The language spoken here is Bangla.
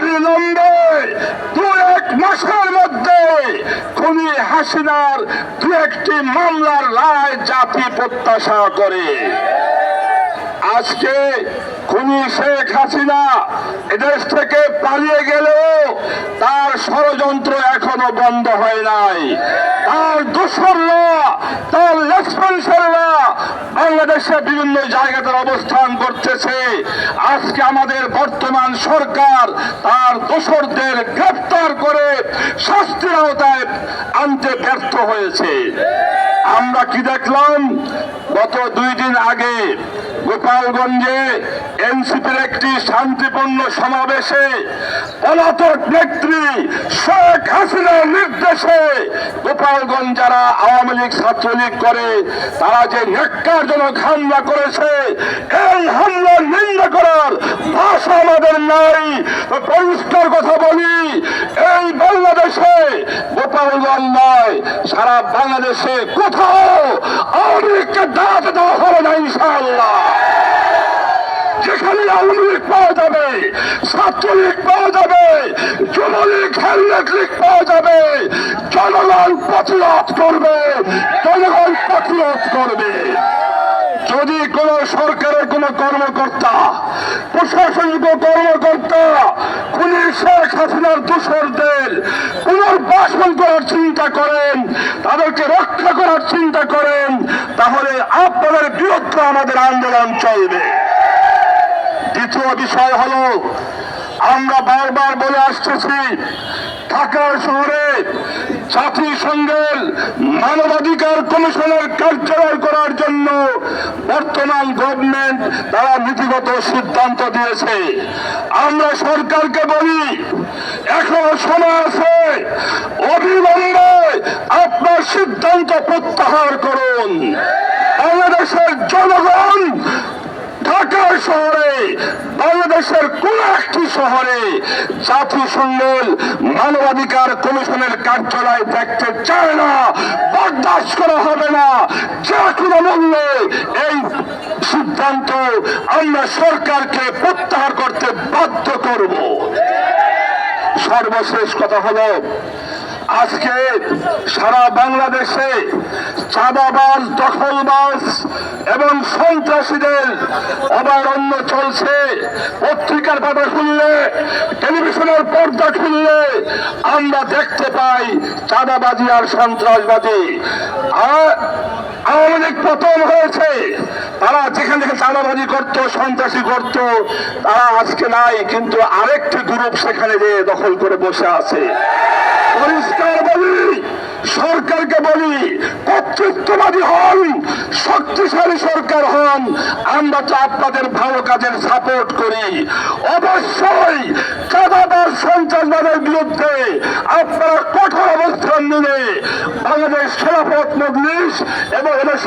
অবিলম্বে দু এক মাসের মধ্যে খুনি হাসিনার দু একটি মামলার রায় জাতি প্রত্যাশা করে। আজকে খুনি শেখ হাসিনা এদেশ থেকে পালিয়ে গেলেও তার ষড়যন্ত্র এখনও বন্ধ হয় নাই। তার দোসররা, তার লেসপেন্সাররা বাংলাদেশে বিভিন্ন জায়গাতে অবস্থান করতেছে। আজকে আমাদের বর্তমান সরকার তার দোসরদের গ্রেফতার করে শাস্তির আওতায় আনতে ব্যর্থ হয়েছে। আমরা কি দেখলাম? গত দুই দিন আগে গোপালগঞ্জে এনসিপির একটি শান্তিপূর্ণ সমাবেশে পলাতক নেত্রী শেখ হাসিনার নির্দেশে গোপালগঞ্জ যারা আওয়ামী লীগ, ছাত্রলীগ করে, তারা যে নেককারজনক হামলা করেছে, এই হামলার নিন্দা করার ভাষা আমাদের নাই। পরিষ্কার কথা বলি, এই বাংলাদেশে গোপালগঞ্জ নয়, সারা বাংলাদেশে কোথাও আওয়ামী লীগকে দেওয়া হবে না ইনশাআল্লাহ। যেখানে আওয়ামী পাওয়া যাবে, ছাত্রলীগ পাওয়া যাবে, যুবলীগ হেলমেট লীগ পাওয়া যাবে, জনগণ প্রতিরোধ করবে, জনগণ প্রতিরোধ করবে। যদি কোন সরকারের কোন কর্মকর্তা, প্রশাসনিক কর্মকর্তা, খুনি শেখ হাসিনার দোষরদের পুনর্বাসন করার চিন্তা করেন, তাদেরকে রক্ষা করার চিন্তা করেন, তাহলে আপনাদের বিরুদ্ধে আমাদের আন্দোলন চলবে। দ্বিতীয় বিষয় হলো, আমরা বারবার বলে আসতেছি, ঢাকার শহরে জাতিসংঘের মানবাধিকার কমিশনের কার্যালয় করার জন্য বর্তমান গভর্নমেন্ট তারা নীতিগত সিদ্ধান্ত দিয়েছে। আমরা সরকারকে বলি, এখনও সময় আছে, অবিলম্বে আপনার সিদ্ধান্ত প্রত্যাহার করুন। বাংলাদেশের জনগণ ঢাকা শহরে বাংলাদেশের কোন একটি শহরে জাতিসংঘের মানবাধিকার কমিশনের কার্যালয় দেখতে চায় না, বরদাস্ত করা হবে না। যে কোনো মূল্যে, এই সিদ্ধান্ত আমরা সরকারকে প্রত্যাহার করতে বাধ্য করব। সর্বশেষ কথা হলো আজকে সারা বাংলাদেশে চাঁদাবাজ, দখলবাজ এবং সন্ত্রাসীদের অবারণ্য চলছে। পত্রিকার পাতা খুললে, টেলিভিশনের পর্দা খুললে আমরা দেখতে পাই চাঁদাবাজি আর সন্ত্রাসবাদী আর আওয়ামী লীগ পতন হয়েছে। তারা যেখানে যেখানে চাঁদাবাজি করত, সন্ত্রাসী করত, তারা আজকে নাই, কিন্তু আরেকটি গ্রুপ সেখানে যে দখল করে বসে আছে। পরিষ্কার বলি, সরকারকে বলি কর্তৃত্ববাদী হন, শক্তিশালী সরকার হন, আমরা তো আপনাদের ভালো কাজের সাপোর্ট করি। অবশ্যই চাঁদাবাদ সন্ত্রাসবাদের বিরুদ্ধে আপনারা কঠোর অবস্থান নিলে বাংলাদেশ খেলাফত মজলিস এবং এদেশ